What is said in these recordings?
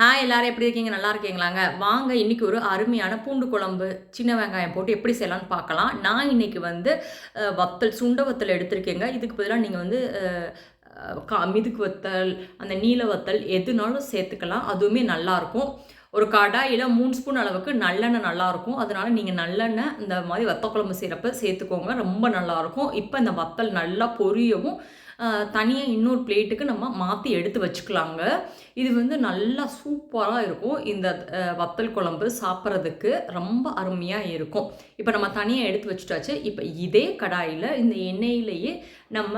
Hi எல்லாரும் எப்படி இருக்கீங்க? நல்லா இருக்கீங்களாங்க? வாங்க இன்னைக்கு ஒரு அருமையான பூண்டு குழம்பு சின்ன வெங்காயம் போட்டு எப்படி செய்யலாம்னு பார்க்கலாம். நான் இன்னைக்கு வந்து வத்தல் சுண்ட வத்தல் எடுத்திருக்கேங்க. இதுக்கு பதிலாக நீங்கள் வந்து கா மிதுக்கு வத்தல் அந்த நீல வத்தல் எதுனாலும் சேர்த்துக்கலாம். அதுவுமே நல்லாயிருக்கும் ஒரு கடாயில் மூணு ஸ்பூன் அளவுக்கு நல்லெண்ணெய் நல்லாயிருக்கும் அதனால் நீங்கள் நல்லெண்ணெய் இந்த மாதிரி வத்த குழம்பு செய்கிறப்ப சேர்த்துக்கோங்க. ரொம்ப நல்லாயிருக்கும் இப்போ இந்த வத்தல் நல்லா பொரியவும் தனியாக இன்னொரு பிளேட்டுக்கு நம்ம மாற்றி எடுத்து வச்சுக்கலாங்க. இது வந்து நல்லா சூப்பராக இருக்கும். இந்த வத்தல் குழம்பு சாப்பிட்றதுக்கு ரொம்ப அருமையாக இருக்கும். இப்போ நம்ம தனியாக எடுத்து வச்சுட்டாச்சு. இப்போ இதே கடாயில் இந்த எண்ணெயிலேயே நம்ம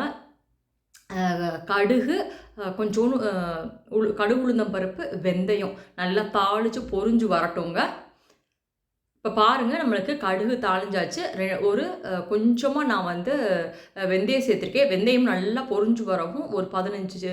கடுகு அஹ், கொஞ்சோண்டு உளு கடுகு உளுந்தம் பருப்பு வெந்தயம் நல்லா தாளித்து பொரிஞ்சு வரட்டுங்க. இப்போ பாருங்கள் நம்மளுக்கு கடுகு தாளிஞ்சாச்சு. ரெ- ஒரு கொஞ்சமாக நான் வந்து வெந்தயம் சேர்த்துருக்கேன். வெந்தயம் நல்லா பொரிஞ்சு வரவும் ஒரு பதினஞ்சு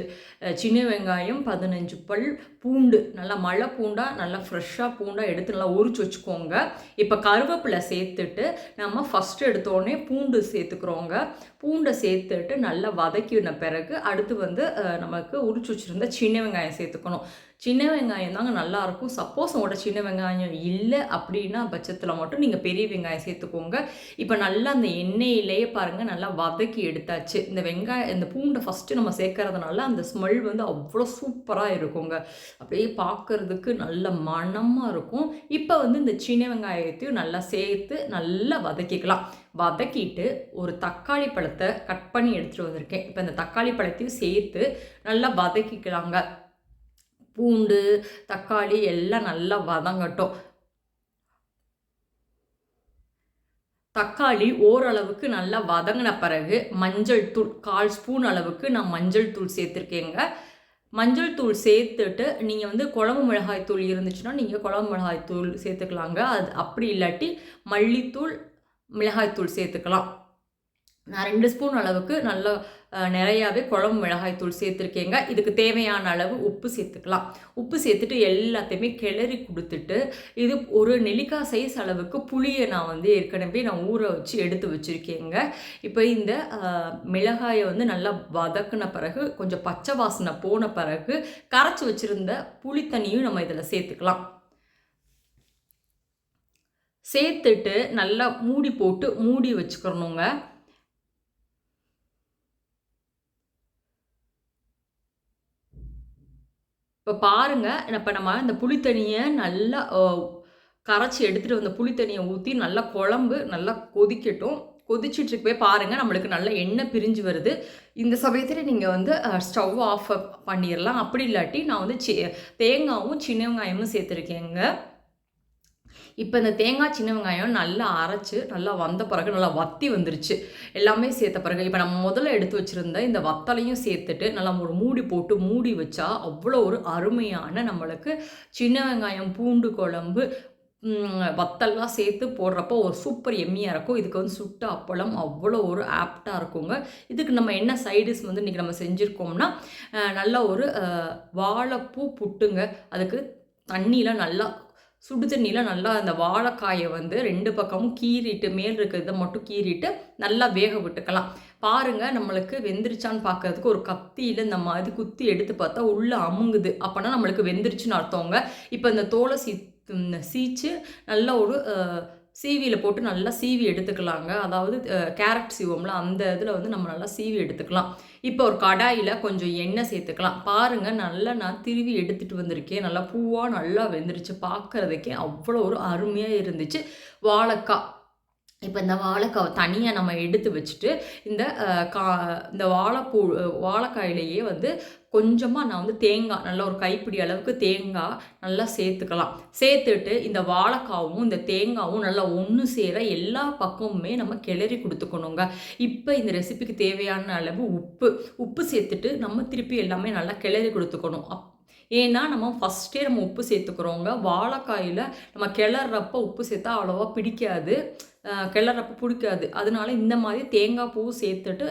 சின்ன வெங்காயம் பதினஞ்சு பல் பூண்டு. நல்லா மழை பூண்டாக நல்லா ஃப்ரெஷ்ஷாக பூண்டாக எடுத்து நல்லா உரிச்சு வச்சுக்கோங்க. இப்போ கருவேப்பிலை சேர்த்துட்டு நம்ம ஃபஸ்ட்டு எடுத்தோடனே பூண்டு சேர்த்துக்கிறோங்க. பூண்டை சேர்த்துட்டு நல்லா வதக்கின பிறகு அடுத்து வந்து நமக்கு உரிச்சு வச்சுருந்த சின்ன வெங்காயம் சேர்த்துக்கணும். சின்ன வெங்காயம் தாங்க நல்லாயிருக்கும் சப்போஸ் உங்களோட சின்ன வெங்காயம் இல்லை அப்படின்னா பட்சத்தில் மட்டும் நீங்கள் பெரிய வெங்காயம் சேர்த்துக்கோங்க. இப்போ நல்லா அந்த எண்ணெயிலேயே பாருங்கள் நல்லா வதக்கி எடுத்தாச்சு. இந்த வெங்காயம் இந்த பூண்டை ஃபஸ்ட்டு நம்ம சேர்க்கறதுனால அந்த ஸ்மெல் வந்து அவ்வளோ சூப்பராக இருக்குங்க. அப்படியே பார்க்கறதுக்கு நல்ல மணமாக இருக்கும். இப்போ வந்து இந்த சின்ன வெங்காயத்தையும் நல்லா சேர்த்து நல்லா வதக்கிக்கலாம். வதக்கிட்டு ஒரு தக்காளி பழத்தை கட் பண்ணி எடுத்துகிட்டு வந்திருக்கேன். இப்போ இந்த தக்காளி பழத்தையும் சேர்த்து நல்லா வதக்கிக்கலாங்க. பூண்டு தக்காளி எல்லாம் நல்லா வதங்கட்டும். தக்காளி ஓரளவுக்கு நல்லா வதங்கின பிறகு மஞ்சள் தூள் கால் ஸ்பூன் அளவுக்கு நான் மஞ்சள் தூள் சேர்த்துருக்கேங்க. மஞ்சள் தூள் சேர்த்துட்டு நீங்கள் வந்து குழம்பு மிளகாய் தூள் இருந்துச்சுன்னா நீங்கள் குழம்பு மிளகாய் தூள் சேர்த்துக்கலாங்க. அது அப்படி இல்லாட்டி மல்லித்தூள் மிளகாய் தூள் சேர்த்துக்கலாம். நான் ரெண்டு ஸ்பூன் அளவுக்கு நல்லா நிறையாவே குழம்பு மிளகாய்த்தூள் சேர்த்துருக்கேங்க. இதுக்கு தேவையான அளவு உப்பு சேர்த்துக்கலாம். உப்பு சேர்த்துட்டு எல்லாத்தையுமே கிளறி கொடுத்துட்டு இது ஒரு நெல்லிக்காய் சைஸ் அளவுக்கு புளியை நான் வந்து ஏற்கனவே நான் ஊற வச்சு எடுத்து வச்சுருக்கேங்க. இப்போ இந்த மிளகாயை வந்து நல்லா வதக்குன பிறகு கொஞ்சம் பச்சை வாசனை போன பிறகு கரைச்சி வச்சுருந்த புளி தண்ணியும் நம்ம இதில் சேர்த்துக்கலாம். சேர்த்துட்டு நல்லா மூடி போட்டு மூடி வச்சுக்கிறணுங்க இப்போ பாருங்க இப்போ நம்ம இந்த புளித்தண்ணியை நல்லா கரைச்சி எடுத்துகிட்டு வந்த புளித்தண்ணியை ஊற்றி நல்லா குழம்பு நல்லா கொதிக்கட்டும். கொதிச்சுட்டு போய் பாருங்கள் நம்மளுக்கு நல்ல எண்ணெய் பிரிஞ்சு வருது. இந்த சமயத்தில் நீங்கள் வந்து ஸ்டவ் ஆஃப் பண்ணிடலாம் அப்படி இல்லாட்டி நான் வந்து சி தேங்காவும் சின்ன வெங்காயமும் சேர்த்துருக்கேங்க. இப்போ இந்த தேங்காய் சின்ன வெங்காயம் நல்லா அரைச்சு நல்லா வந்த பிறகு நல்லா வத்தி வந்துருச்சு. எல்லாமே சேர்த்த பிறகு இப்போ நம்ம முதல்ல எடுத்து வச்சுருந்த இந்த வத்தலையும் சேர்த்துட்டு நல்லா ஒரு மூடி போட்டு மூடி வச்சா அவ்வளோ ஒரு அருமையான நம்மளுக்கு சின்ன வெங்காயம் பூண்டு குழம்பு ம், வத்தல்லாம் சேர்த்து போடுறப்போ ஒரு சூப்பர் எம்மியாக இருக்கும். இதுக்கு வந்து சுட்ட அப்பளம் அவ்வளோ ஒரு ஆப்டாக இருக்குங்க. இதுக்கு நம்ம என்ன சைடிஸ் வந்து இன்றைக்கி நம்ம செஞ்சுருக்கோம்னா நல்ல ஒரு வாழைப்பூ புட்டுங்க. அதுக்கு தண்ணியில் நல்லா சுடு தண்ணியில் நல்லா அந்த வாழைக்காயை வந்து ரெண்டு பக்கமும் கீறிட்டு மேல் இருக்கிறத மட்டும் கீறிட்டு நல்லா வேக விட்டுக்கலாம். பாருங்கள் நம்மளுக்கு வெந்துருச்சான்னு பார்க்கறதுக்கு ஒரு கத்தியில் இந்த மாதிரி குத்தி எடுத்து பார்த்தா உள்ளே அமுங்குது. அப்போனா நம்மளுக்கு வெந்துருச்சுன்னு அர்த்தவங்க இப்போ இந்த தோலை சீ சீச்சு நல்லா ஒரு சீவியில் போட்டு நல்லா சீவி எடுத்துக்கலாங்க. அதாவது கேரட் சீவோம்ல அந்த இதில் வந்து நம்ம நல்லா சீவி எடுத்துக்கலாம். இப்போ ஒரு கடாயில் கொஞ்சம் எண்ணெய் சேர்த்துக்கலாம். பாருங்கள் நல்லா நான் திருவி எடுத்துகிட்டு வந்திருக்கேன். நல்லா பூவாக நல்லா வெந்துருச்சு. பார்க்குறதுக்கே அவ்வளோ ஒரு அருமையாக இருந்துச்சு. வாழைக்காய். இப்போ இந்த வாழைக்காய் தனியாக நம்ம எடுத்து வச்சுட்டு இந்த கா இந்த வாழைப்பூ வாழைக்காயிலேயே வந்து கொஞ்சமாக நான் வந்து தேங்காய் நல்லா ஒரு கைப்பிடி அளவுக்கு தேங்காய் நல்லா சேர்த்துக்கலாம். சேர்த்துட்டு இந்த வாழைக்காவும் இந்த தேங்காவும் நல்லா ஒன்று சேர எல்லா பக்கமுமே நம்ம கிளறி கொடுத்துக்கணுங்க. இப்போ இந்த ரெசிபிக்கு தேவையான அளவு உப்பு உப்பு சேர்த்துட்டு நம்ம திருப்பி எல்லாமே நல்லா கிளறி கொடுத்துக்கணும். அப் ஏன்னா நம்ம ஃபஸ்ட்டே நம்ம உப்பு சேர்த்துக்கிறோங்க. வாழைக்காயில் நம்ம கிளறப்ப உப்பு சேர்த்தா அவ்வளோவா பிடிக்காது. கிளறப்ப பிடிக்காது. அதனால இந்த மாதிரி தேங்காய் பூ சேர்த்துட்டு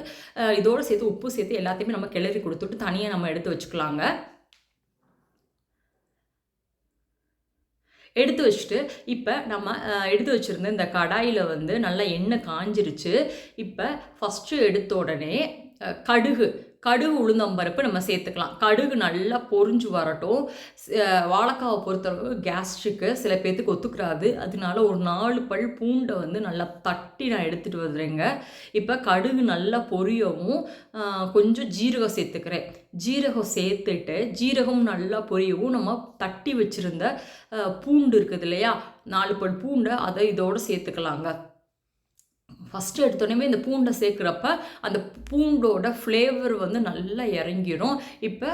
இதோடு சேர்த்து உப்பு சேர்த்து எல்லாத்தையுமே நம்ம கிளறி கொடுத்துட்டு தனியாக நம்ம எடுத்து வச்சுக்கலாங்க. எடுத்து வச்சுட்டு இப்போ நம்ம எடுத்து வச்சுருந்த இந்த கடாயில் வந்து நல்லா எண்ணெய் காஞ்சிருச்சு. இப்போ ஃபஸ்ட்டு எடுத்த உடனே கடுகு கடுகு உளுந்தம்பருப்பு நம்ம சேர்த்துக்கலாம். கடுகு நல்லா பொறிஞ்சு வரட்டும். வாழைக்காவை பொறுத்தளவு கேஸ்ட்ரிக்கு சில பேர்த்துக்கு ஒத்துக்கிறாது. அதனால ஒரு நாலு பல் பூண்டை வந்து நல்லா தட்டி நான் எடுத்துகிட்டு வந்துடுறேங்க இப்போ கடுகு நல்லா பொரியவும் கொஞ்சம் ஜீரகம் சேர்த்துக்கிறேன். ஜீரகம் சேர்த்துட்டு ஜீரகம் நல்லா பொரியவும் நம்ம தட்டி வச்சுருந்த பூண்டு இருக்குது இல்லையா நாலு பல் பூண்டை அதை இதோடு சேர்த்துக்கலாங்க. ஃபஸ்ட்டு எடுத்தோடனே இந்த பூண்டை சேர்க்குறப்ப அந்த பூண்டோட ஃப்ளேவர் வந்து நல்லா இறங்கிடும் இப்போ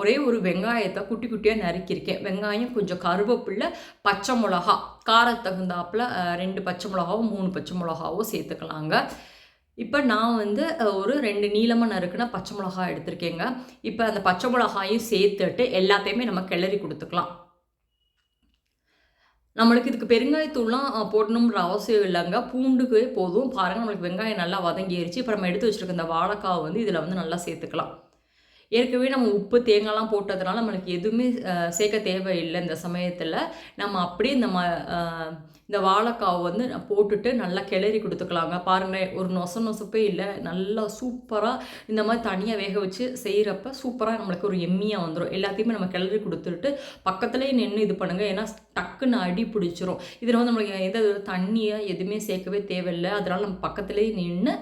ஒரே ஒரு வெங்காயத்தை குட்டி குட்டியாக நறுக்கியிருக்கேன். வெங்காயம் கொஞ்சம் கருவேப்பில்லை பச்சை மிளகா காரத்தகுந்தாப்பில் ரெண்டு பச்சை மிளகாவும் மூணு பச்சை மிளகாவும் சேர்த்துக்கலாங்க. இப்போ நான் வந்து ஒரு ரெண்டு நீளமாக நறுக்குனா பச்சை மிளகா எடுத்திருக்கேங்க. இப்போ அந்த பச்சை மிளகாயும் சேர்த்துட்டு எல்லாத்தையுமே நம்ம கிளறி கொடுத்துக்கலாம். நம்மளுக்கு இதுக்கு பெருங்காயத்தூள்லாம் போடணுன்ற அவசியம் இல்லைங்க. பூண்டுக்கு போதும். பாருங்கள் நம்மளுக்கு வெங்காயம் நல்லா வதங்கிடுச்சு இப்போ நம்ம எடுத்து வச்சுருக்க இந்த வாழைக்காவை வந்து இதில் வந்து நல்லா சேர்த்துக்கலாம். ஏற்கனவே நம்ம உப்பு தேங்காய்லாம் போட்டதுனால நம்மளுக்கு எதுவுமே சேர்க்க தேவையில்லை இந்த சமயத்தில். நம்ம அப்படியே இந்த ம இந்த வாழைக்காவை வந்து போட்டுட்டு நல்லா கிளறி கொடுத்துக்கலாங்க. பாருங்கள் ஒரு நொச நொசப்பே இல்லை. நல்லா சூப்பராக இந்த மாதிரி தனியாக வேக வச்சு செய்கிறப்ப சூப்பராக நம்மளுக்கு ஒரு எம்மியாக வந்துடும் எல்லாத்தையுமே நம்ம கிளறி கொடுத்துட்டு பக்கத்துலேயே நின்று இது பண்ணுங்கள் ஏன்னா டக்குன்னு அடி பிடிச்சிரும். இதில் வந்து நம்மளுக்கு எந்த தண்ணியாக எதுவுமே சேர்க்கவே தேவையில்லை. அதனால் நம்ம பக்கத்துலேயே நின்று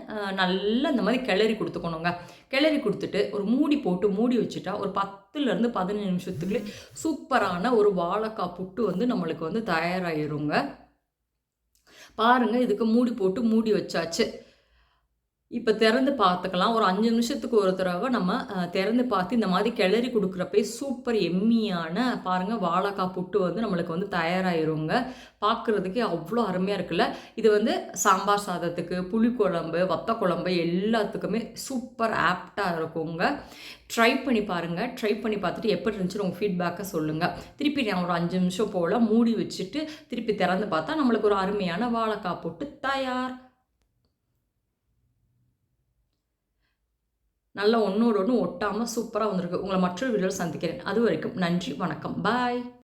நல்லா இந்த மாதிரி கிளறி கொடுத்துக்கணுங்க. கிளறி கொடுத்துட்டு ஒரு மூடி போட்டு மூடி வச்சுட்டா ஒரு பத்துலேருந்து பதினஞ்சு நிமிஷத்துக்குள்ளே சூப்பரான ஒரு வாழைக்காய் புட்டு வந்து நம்மளுக்கு வந்து தயாராகிருங்க பாருங்கள் இதுக்கு மூடி போட்டு மூடி வச்சாச்சு. இப்போ திறந்து பார்த்துக்கலாம். ஒரு அஞ்சு நிமிஷத்துக்கு ஒரு தடவை நம்ம திறந்து பார்த்து இந்த மாதிரி கிளறி கொடுக்குறப்ப சூப்பர் எம்மியான பாருங்கள் வாழைக்காய் புட்டு வந்து நம்மளுக்கு வந்து தயாராகிருங்க பார்க்குறதுக்கே அவ்வளோ அருமையாக இருக்குல்ல. இது வந்து சாம்பார் சாதத்துக்கு புளிக்குழம்பு வத்த குழம்பு எல்லாத்துக்குமே சூப்பர் ஆப்டாக இருக்குங்க. ட்ரை பண்ணி பாருங்கள் ட்ரை பண்ணி பார்த்துட்டு எப்படி இருந்துச்சுன்னு உங்கள் ஃபீட்பேக்கை சொல்லுங்கள் திருப்பி நான் ஒரு அஞ்சு நிமிஷம் போல் மூடி வச்சுட்டு திருப்பி திறந்து பார்த்தா நம்மளுக்கு ஒரு அருமையான வாழைக்காய் போட்டு தயார். நல்லா ஒன்றோடு ஒன்று ஒட்டாமல் சூப்பராக வந்திருக்கு. உங்களை மற்றொரு வீடியோவில் சந்திக்கிறேன். அது வரைக்கும் நன்றி வணக்கம். பாய்